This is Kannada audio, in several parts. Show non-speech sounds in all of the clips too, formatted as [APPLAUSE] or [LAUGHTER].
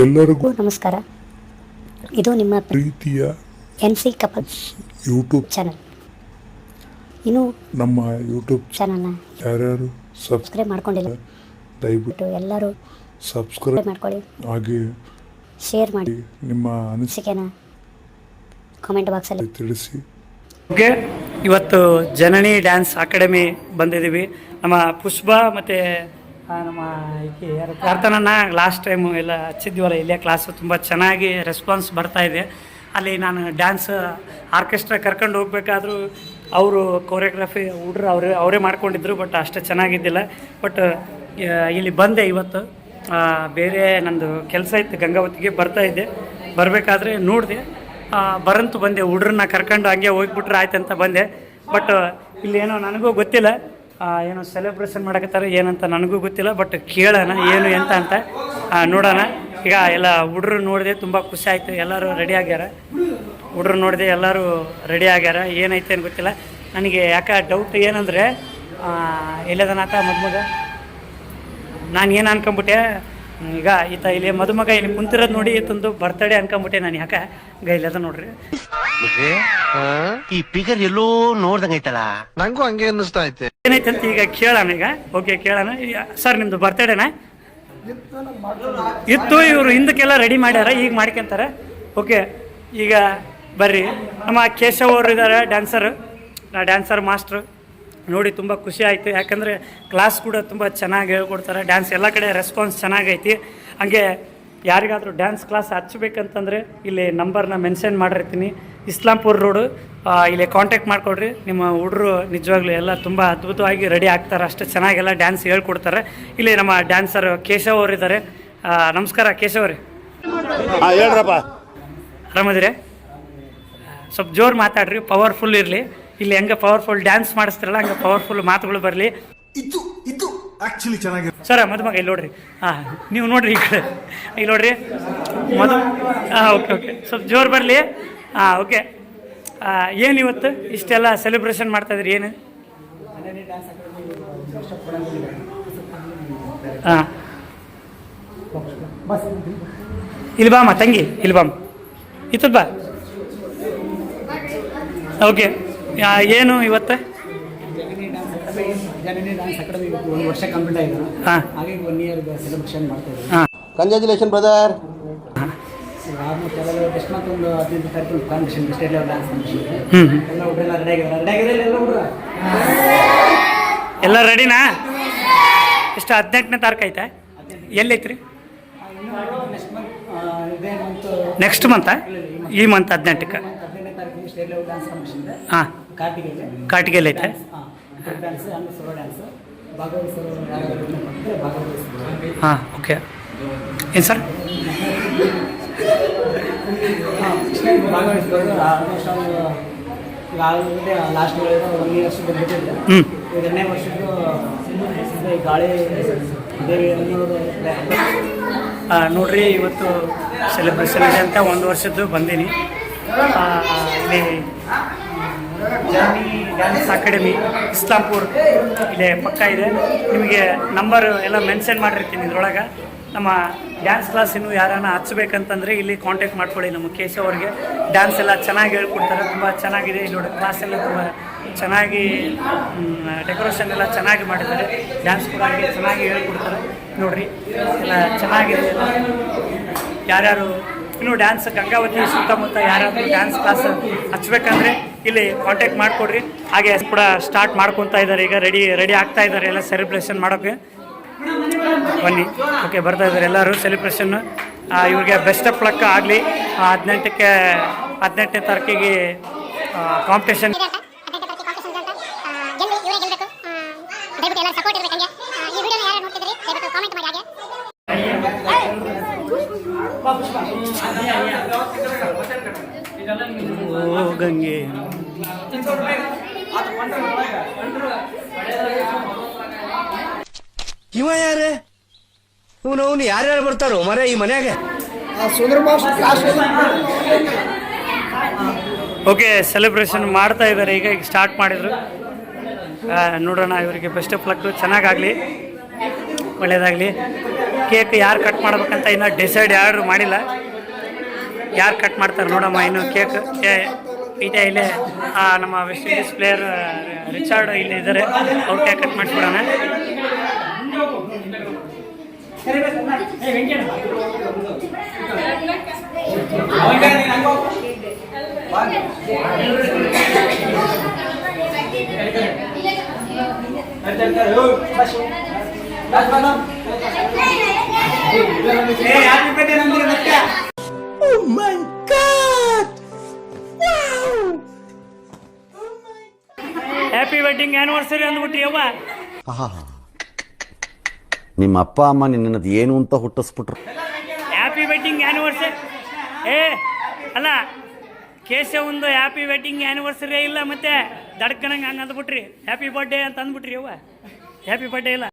ಎಲ್ಲರಿಗೂ ನಮಸ್ಕಾರ. ಇದು ನಿಮ್ಮ ಪ್ರೀತಿಯ N C couple YouTube channel. ಇನ್ನು ನಮ್ಮ ಯೂಟ್ಯೂಬ್ ಚಾನಲ್ನ ಯಾರ್ಯಾರು ಸಬ್ಸ್ಕ್ರೈಬ್ ಸಬ್ಸ್ಕ್ರೈಬ್ ಮಾಡ್ಕೊಂಡಿಲ್ಲ ದಯವಿಟ್ಟು ಎಲ್ಲರೂ ಸಬ್ಸ್ಕ್ರೈಬ್ ಮಾಡ್ಕೊಳ್ಳಿ. ಹಾಗೆ ಶೇರ್ ಮಾಡಿ. ನಿಮ್ಮ ಅನಿಸಿಕೆ ಅನಿಸಿಕೆನ ಕಾಮೆಂಟ್ ಬಾಕ್ಸಲ್ಲಿ ತಿಳಿಸಿ. ಓಕೆ ಇವತ್ತು ಜನನಿ ಡ್ಯಾನ್ಸ್ ಅಕಾಡೆಮಿ ಬಂದಿದ್ದೀವಿ. ನಮ್ಮ ಪುಷ್ಪ ಮತ್ತು ನಮ್ಮ ಈಕೆ ಲಾಸ್ಟ್ ಟೈಮು ಎಲ್ಲ ಹಚ್ಚಿದ್ವಲ್ಲ, ಇಲ್ಲೇ ಕ್ಲಾಸು ತುಂಬ ಚೆನ್ನಾಗಿ ರೆಸ್ಪಾನ್ಸ್ ಬರ್ತಾ ಇದೆ. ಅಲ್ಲಿ ನಾನು ಡ್ಯಾನ್ಸ್ ಆರ್ಕೆಸ್ಟ್ರಾ ಕರ್ಕೊಂಡು ಹೋಗ್ಬೇಕಾದ್ರೂ ಅವರು ಕೊರಿಯೋಗ್ರಫಿ ಹುಡ್ರು ಅವರೇ ಅವರೇ ಮಾಡ್ಕೊಂಡಿದ್ರು ಬಟ್ ಅಷ್ಟು ಚೆನ್ನಾಗಿದ್ದಿಲ್ಲ. ಬಟ್ ಇಲ್ಲಿ ಬಂದೆ ಇವತ್ತು. ಬೇರೆ ನಂದು ಕೆಲಸ ಇತ್ತು, ಗಂಗಾವತಿಗೆ ಬರ್ತಾ ಇದ್ದೆ. ಬರಬೇಕಾದ್ರೆ ನೋಡಿದೆ. ಬರಂತು ಬಂದೆ. ಹುಡ್ರನ್ನ ಕರ್ಕೊಂಡು ಹಂಗೆ ಹೋಗ್ಬಿಟ್ರೆ ಆಯ್ತು ಅಂತ ಬಂದೆ ಬಟ್ ಇಲ್ಲಿ ಏನೋ ನನಗೂ ಗೊತ್ತಿಲ್ಲ. ಏನೋ ಸೆಲೆಬ್ರೇಷನ್ ಮಾಡಕತ್ತಾರ ಏನಂತ ನನಗೂ ಗೊತ್ತಿಲ್ಲ ಬಟ್ ಕೇಳೋಣ ಏನು ಎಂತ ಅಂತ. ನೋಡೋಣ. ಈಗ ಎಲ್ಲ ಹುಡ್ರು ನೋಡಿದೆ ತುಂಬ ಖುಷಿ ಆಯಿತು. ಎಲ್ಲರೂ ರೆಡಿ ಆಗ್ಯಾರ. ಹುಡ್ರು ನೋಡಿದೆ ಎಲ್ಲರೂ ರೆಡಿ ಆಗ್ಯಾರ. ಏನೈತೆ ಏನು ಗೊತ್ತಿಲ್ಲ. ನನಗೆ ಯಾಕೆ ಡೌಟ್ ಏನಂದರೆ ಎಲ್ಲದನಾಥ ಮದುಮಗ? ನಾನು ಏನು ಅನ್ಕೊಂಬಿಟ್ಟೆ? ಈಗ ಈತ ಇಲ್ಲಿ ಮದುಮಗ ಇಲ್ಲಿ ಕುಂತಿರೋದು ನೋಡಿ ಈತಂದು ಬರ್ತಡೇ ಅನ್ಕೊಂಬಿಟ್ಟೆ ನಾನು ಯಾಕೆ? ಈಗ ಇಲ್ಲದ ನೋಡ್ರಿ. ಬಿಟ್ರೆ ಈ ಪಿಗರ್ ಎಲ್ಲೋ ನೋಡ್ದಂಗ ಐತಲ್ಲ? ನಂಗೂ ಹಂಗೆ ಅನ್ನಿಸ್ತಾ ಐತೆ. ಏನೈತೆ ಅಂತ ಈಗ ಕೇಳಣ ಈಗ. ಓಕೆ ಕೇಳಣ. ಸರ್ ನಿಮ್ದು ಬರ್ತಡೇನಾ ಇತ್ತು ಇವರು ಹಿಂದಕ್ಕೆಲ್ಲ ರೆಡಿ ಮಾಡ್ಯಾರ ಈಗ ಮಾಡ್ಕೊಂತಾರೆ. ಓಕೆ ಈಗ ಬರ್ರಿ. ನಮ್ಮ ಕೇಶವ್ ಅವರು ಇದ್ದಾರೆ ಡ್ಯಾನ್ಸರ್ ಡ್ಯಾನ್ಸರ್ ಮಾಸ್ಟ್ರು ನೋಡಿ ತುಂಬ ಖುಷಿ ಆಯಿತು. ಯಾಕಂದರೆ ಕ್ಲಾಸ್ ಕೂಡ ತುಂಬ ಚೆನ್ನಾಗಿ ಹೇಳ್ಕೊಡ್ತಾರೆ. ಡ್ಯಾನ್ಸ್ ಎಲ್ಲ ಕಡೆ ರೆಸ್ಪಾನ್ಸ್ ಚೆನ್ನಾಗೈತಿ. ಹಂಗೆ ಯಾರಿಗಾದರೂ ಡ್ಯಾನ್ಸ್ ಕ್ಲಾಸ್ ಹಚ್ಬೇಕಂತಂದರೆ ಇಲ್ಲಿ ನಂಬರ್ನ ಮೆನ್ಷನ್ ಮಾಡಿರ್ತೀನಿ. ಇಸ್ಲಾಂಪುರ್ ರೋಡು ಇಲ್ಲಿ ಕಾಂಟ್ಯಾಕ್ಟ್ ಮಾಡಿಕೊಡ್ರಿ. ನಿಮ್ಮ ಹುಡುಗರು ನಿಜವಾಗ್ಲೂ ಎಲ್ಲ ತುಂಬ ಅದ್ಭುತವಾಗಿ ರೆಡಿ ಆಗ್ತಾರೆ. ಅಷ್ಟು ಚೆನ್ನಾಗೆಲ್ಲ ಡ್ಯಾನ್ಸ್ ಹೇಳ್ಕೊಡ್ತಾರೆ. ಇಲ್ಲಿ ನಮ್ಮ ಡ್ಯಾನ್ಸರ್ ಕೇಶವ್ ಅವರು ಇದ್ದಾರೆ ನಮಸ್ಕಾರ ಕೇಶವ್ ರೀ ಹೇಳ್ರಪ್ಪ. ಆರಾಮದಿರಿ? ಸ್ವಲ್ಪ ಜೋರು ಮಾತಾಡ್ರಿ ಪವರ್ಫುಲ್ ಇರಲಿ. ಇಲ್ಲಿ ಹೆಂಗೆ ಪವರ್ಫುಲ್ ಡ್ಯಾನ್ಸ್ ಮಾಡಿಸ್ತಿರಲ್ಲ ಹಂಗೆ ಪವರ್ಫುಲ್ ಮಾತುಗಳು ಬರಲಿ. ಇದು ಇದು ಆಕ್ಚುಲಿ ಚೆನ್ನಾಗಿದೆ ಸರ, ಮದುಮಗ, ಇಲ್ಲಿ ನೋಡ್ರಿ. ಹಾಂ, ನೀವು ನೋಡ್ರಿ ಈ ಕಡೆ. ಇಲ್ಲಿ ನೋಡ್ರಿ. ಮದು ಹಾಂ, ಓಕೆ ಓಕೆ. ಸ್ವಲ್ಪ ಜೋರು ಬರಲಿ. ಹಾಂ, ಓಕೆ. ಏನು ಇವತ್ತು? ಇಷ್ಟೆಲ್ಲ ಸೆಲೆಬ್ರೇಷನ್ ಮಾಡ್ತಾ ಇದ್ರಿ, ಏನು? ಹಾಂ. ಬಾಮ್ಮ ತಂಗಿ, ಇಲ್ಲಿ ಬಾಮ ಇತ್ತದ ಬಾ. ಓಕೆ. ಏನು ಇವತ್ತು? ಜನನಿ ಡ್ಯಾನ್ಸ್ ಅಕಾಡೆಮಿ ಒಂದು ವರ್ಷ ಕಂಪ್ಲೀಟ್ ಆಯಿತು ಹಾಂ. ಹಾಗೆ ಒನ್ ಇಯರ್ ಸೆಲೆಬ್ರೇಷನ್ ಮಾಡ್ತಾ ಇದ್ದೀವಿ ಹಾಂ. ಕಂಗ್ರ್ಯಾಚುಲೇಷನ್ ಬ್ರದರ್ ಒಂದು ಹದಿನೈದು ತಾರೀಕು competition state level dance competition ಹ್ಞೂ ಹ್ಞೂ ಎಲ್ಲ ಹುಡುಗರೆಲ್ಲ ರೆಡಿ ಆಗಿದ್ದಾರೆ ರೆಡಿ ಆಗಿದ್ದಾರೆ ಎಲ್ಲ ಹುಡುಗರು ಎಲ್ಲ ರೆಡಿನಾ ಎಷ್ಟು ಹದಿನೆಂಟನೇ ತಾರೀಕು ಐತೆ? ಎಲ್ಲೈತ್ರಿ ನೆಕ್ಸ್ಟ್ ಮಂತ ಇದೇ ನೆಕ್ಸ್ಟ್ ಮಂತಾ ಈ ಮಂತ್ ಹದಿನೆಂಟಕ್ಕೆ. ಹಾಂ. ಕಾಟಿಗೆಲ್ಲ ಐತೆ? ಡ್ಯಾನ್ಸ್ ಹಾಂ ಓಕೆ ಏನು ಸರ್ ಒಂದು ಎರಡನೇ ವರ್ಷದ್ದು ಗಾಳಿ ನೋಡ್ರಿ, ಇವತ್ತು ಸೆಲೆಬ್ರೇಷನ್ ಇದೆ ಅಂತ ಒಂದು ವರ್ಷದ್ದು ಬಂದೀನಿ. ಇಲ್ಲಿ ಜರ್ನಿ ಡ್ಯಾನ್ಸ್ ಅಕಾಡೆಮಿ, ಇಸ್ಲಾಂಪುರ್ ಇಲ್ಲೇ ಪಕ್ಕ ಇದೆ. ನಿಮಗೆ ನಂಬರ್ ಎಲ್ಲ ಮೆನ್ಷನ್ ಮಾಡಿರ್ತೀನಿ ಇದ್ರೊಳಗೆ. ನಮ್ಮ ಡ್ಯಾನ್ಸ್ ಕ್ಲಾಸ್ ಇನ್ನೂ ಯಾರನ್ನ ಹಚ್ಬೇಕಂತಂದರೆ ಇಲ್ಲಿ ಕಾಂಟ್ಯಾಕ್ಟ್ ಮಾಡ್ಕೊಳ್ಳಿ ನಮ್ಮ ಕೇಶವ್ ಅವ್ರಿಗೆ. ಡ್ಯಾನ್ಸ್ ಎಲ್ಲ ಚೆನ್ನಾಗಿ ಹೇಳ್ಕೊಡ್ತಾರೆ, ತುಂಬ ಚೆನ್ನಾಗಿದೆ. ಇಲ್ಲಿ ನೋಡಿ ಕ್ಲಾಸ್ ಎಲ್ಲ ತುಂಬ ಚೆನ್ನಾಗಿ ಡೆಕೋರೇಷನ್ ಎಲ್ಲ ಚೆನ್ನಾಗಿ ಮಾಡಿದ್ದಾರೆ. ಡ್ಯಾನ್ಸ್ ಕೂಡ ಚೆನ್ನಾಗಿ ಹೇಳ್ಕೊಡ್ತಾರೆ. ನೋಡಿರಿ, ಎಲ್ಲ ಚೆನ್ನಾಗಿದೆ ಯಾರ್ಯಾರು ಇನ್ನು ಡ್ಯಾನ್ಸ್ ಗಂಗಾವತಿ, ಸುತ್ತಮುತ್ತ ಯಾರಾದರೂ ಡ್ಯಾನ್ಸ್ ಕ್ಲಾಸ್ ಹಚ್ಬೇಕಂದ್ರೆ ಇಲ್ಲಿ ಕಾಂಟ್ಯಾಕ್ಟ್ ಮಾಡಿಕೊಡ್ರಿ. ಹಾಗೆ ಕೂಡ ಸ್ಟಾರ್ಟ್ ಮಾಡ್ಕೊತಾ ಇದ್ದಾರೆ. ಈಗ ರೆಡಿ ರೆಡಿ ಆಗ್ತಾ ಇದ್ದಾರೆ ಎಲ್ಲ ಸೆಲೆಬ್ರೇಷನ್ ಮಾಡೋಕ್ಕೆ. ಬನ್ನಿ. ಓಕೆ ಬರ್ತಾ ಇದ್ದಾರೆ ಎಲ್ಲರೂ ಸೆಲೆಬ್ರೇಷನ್ ಇವ್ರಿಗೆ ಬೆಸ್ಟ್ ಆಫ್ ಲಕ್ ಆಗಲಿ. ಹದಿನೆಂಟಕ್ಕೆ, ಹದಿನೆಂಟನೇ ತಾರೀಕಿಗೆ ಕಾಂಪಿಟೇಷನ್ ಗೆಲ್ಲಿ ಇವರೇ ಗೆಲ್ಲಬೇಕು ದಯವಿಟ್ಟು ಎಲ್ಲರೂ ಸಪೋರ್ಟ್ ಇರಬೇಕು ಹಂಗೆ ಆ, ಈ ವಿಡಿಯೋನ ಯಾರು ನೋಡ್ತಿದ್ರಿ ದಯವಿಟ್ಟು ಕಾಮೆಂಟ್ ಮಾಡಿ ಹಾಗೆ ಓ ಗಂಗೆ ಇವ ಯಾರೇ? ಇವನು ಅವ್ನು ಯಾರ್ಯಾರು ಬರ್ತಾರೋ ಮರೆ ಈ ಮನೆಯಾಗೆ? ಓಕೆ ಸೆಲೆಬ್ರೇಷನ್ ಮಾಡ್ತಾ ಇದ್ದಾರೆ. ಈಗ ಈಗ ಸ್ಟಾರ್ಟ್ ಮಾಡಿದ್ರು. ನೋಡೋಣ ಇವರಿಗೆ ಬೆಸ್ಟ್ ಆಫ್ ಲಕ್ ಚೆನ್ನಾಗಾಗಲಿ. ಒಳ್ಳೆಯದಾಗಲಿ ಕೇಕ್ ಯಾರು ಕಟ್ ಮಾಡ್ಬೇಕಂತ ಇನ್ನೂ ಡಿಸೈಡ್ ಯಾರು ಮಾಡಿಲ್ಲ. ಯಾರು ಕಟ್ ಮಾಡ್ತಾರೆ ನೋಡಮ್ಮ ಇನ್ನು ಕೇಕ್ ಇದೆ ಇಲ್ಲೇ ಆ, ನಮ್ಮ ವೆಸ್ಟ್ ಇಂಡೀಸ್ ಪ್ಲೇಯರ್ ರಿಚಾರ್ಡ್ ಇಲ್ಲಿ ಇದ್ದಾರೆ ಅವ್ರು ಕೇಕ್ ಕಟ್ ಮಾಡಿಸ್ಬಿಡೋಣ. ಹ್ಯಾಪಿ ವೆಡ್ಡಿಂಗ್ ಆ್ಯನಿವರ್ಸರಿ ಅಂದ್ಬಿಟ್ರಿ ಅವ್ವ ನಿಮ್ಮ ಅಪ್ಪ ಅಮ್ಮ ನಿನ್ನದು ಏನು ಅಂತ ಹುಟ್ಟಿಸ್ಬಿಟ್ರು. ಹ್ಯಾಪಿ ವೆಡ್ಡಿಂಗ್ ಆನಿವರ್ಸರಿ ಏ ಅಲ್ಲ ಕೇಶವಂದು ಹ್ಯಾಪಿ ವೆಡ್ಡಿಂಗ್ ಆ್ಯನಿವರ್ಸರಿ ಇಲ್ಲ ಮತ್ತೆ ದಡ್ಕನಂಗೆ ಹಂಗೆ ಅಂದ್ಬಿಟ್ರಿ. ಹ್ಯಾಪಿ ಬರ್ಡೇ ಅಂತ ಅಂದ್ಬಿಟ್ರಿ ಅವ್ವ ಹ್ಯಾಪಿ ಬರ್ಡೇ ಇಲ್ಲ.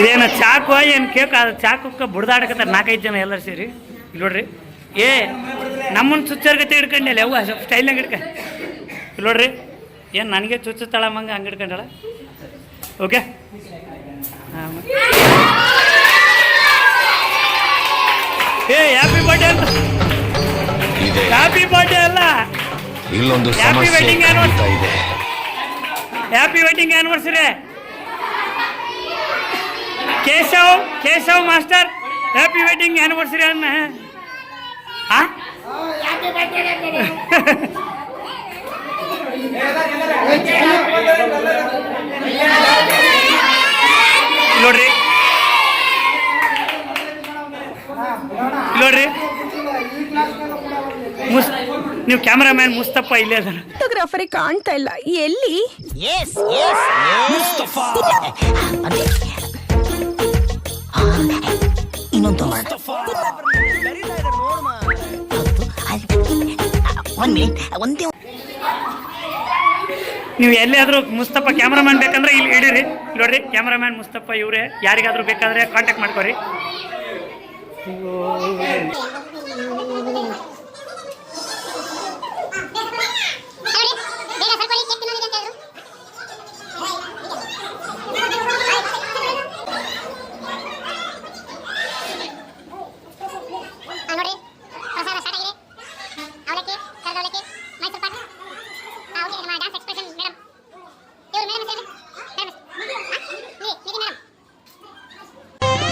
ಇದೇನು ಚಾಕು ಏನು ಕೇಕ್? ಅದು ಚಾಕಕ್ಕೆ ಬುಡ್ದಾಡಕತ್ತಾರೆ ನಾಲ್ಕೈದು ಜನ ಎಲ್ಲರೂ ಸೇರಿ. ಇಲ್ಲಿ ನೋಡ್ರಿ. ಏ ನಮ್ಮನ್ನು ಸುಚ್ಚರ್ಗತೆ ಹಿಡ್ಕೊಂಡೆ ಅವ್ವ ಸ್ವಲ್ಪ ಸ್ಟೈಲ್ನಾಗ ಹಿಡ್ಕ. ಇಲ್ಲಿ ನೋಡ್ರಿ. ಏನು ನನಗೆ ಚುಚ್ಚುತ್ತಾಳ ಮಂಗ ಹಂಗೆ ಹಿಡ್ಕೊಂಡಾಳ ಓಕೆ ಹಾಂ ಏ ಹ್ಯಾಪಿ ಬರ್ಡೇ ಅಂತ ಇದೆ. ಹ್ಯಾಪಿ ಬರ್ಡೇ ಅಲ್ಲ. ಇಲ್ಲೊಂದು ಹ್ಯಾಪಿ ಸಮಸ್ಯೆ anniversary. ಇದೆ. Happy wedding anniversary Keshav Keshav master happy wedding anniversary ಅನ್ನ. ಆ? [LAUGHS] ನೋಡ್ರಿ ನೋಡ್ರಿ ನೀವು ನೀವು ಕ್ಯಾಮ್ರಾಮ್ಯಾನ್ ಮುಸ್ತಪ್ಪ ಇಲ್ಲೇ ಅದಾರ ಫೋಟೋಗ್ರಾಫರಿಗೆ ಕಾಣ್ತಾ ಇಲ್ಲ ಎಲ್ಲಿ ಇನ್ನೊಂದು ಒಂದ್ ಮಿನಿಟ್ ಒಂದೇ ನೀವು ಎಲ್ಲಿಯಾದರೂ ಮುಸ್ತಫ ಕ್ಯಾಮ್ರಾಮ್ಯಾನ್ ಬೇಕಂದ್ರೆ ಇಲ್ಲಿ ಇಡೀರಿ ನೋಡ್ರಿ ಕ್ಯಾಮ್ರಾಮ್ಯಾನ್ ಮುಸ್ತಪ್ಪ ಇವರೇ. ಯಾರಿಗಾದ್ರೂ ಬೇಕಾದ್ರೆ ಕಾಂಟ್ಯಾಕ್ಟ್ ಮಾಡ್ಕೊರಿ.